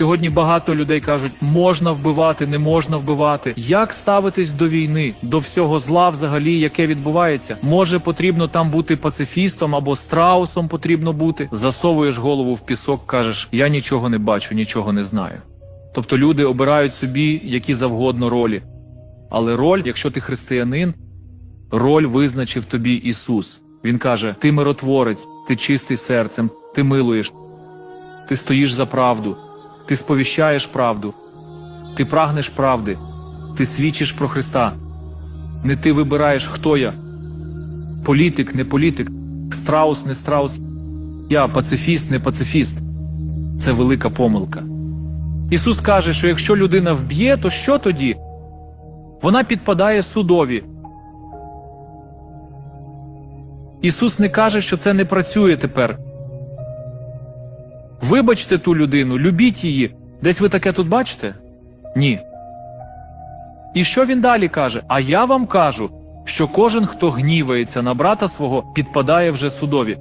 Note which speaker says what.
Speaker 1: Сьогодні багато людей кажуть, можна вбивати, не можна вбивати. Як ставитись до війни, до всього зла, взагалі, яке відбувається? Може потрібно там бути пацифістом або страусом потрібно бути. Засовуєш голову в пісок, кажеш, я нічого не бачу, нічого не знаю. Тобто люди обирають собі які завгодно ролі. Але роль, якщо ти християнин, роль визначив тобі Ісус. Він каже: Ти миротворець, ти чистий серцем, ти милуєш, ти стоїш за правду, ти сповіщаєш правду, ти прагнеш правди, ти свідчиш про Христа. Не ти вибираєш, хто я. Політик, не політик, страус, не страус. Я пацифіст, не пацифіст. Це велика помилка. Ісус каже, що якщо людина вб'є, то що тоді? Вона підпадає судові. Ісус не каже, що це не працює тепер. Вибачте ту людину, любіть її. Десь ви таке тут бачите? Ні. І що він далі каже? А я вам кажу, що кожен, хто гнівається на брата свого, підпадає вже судові.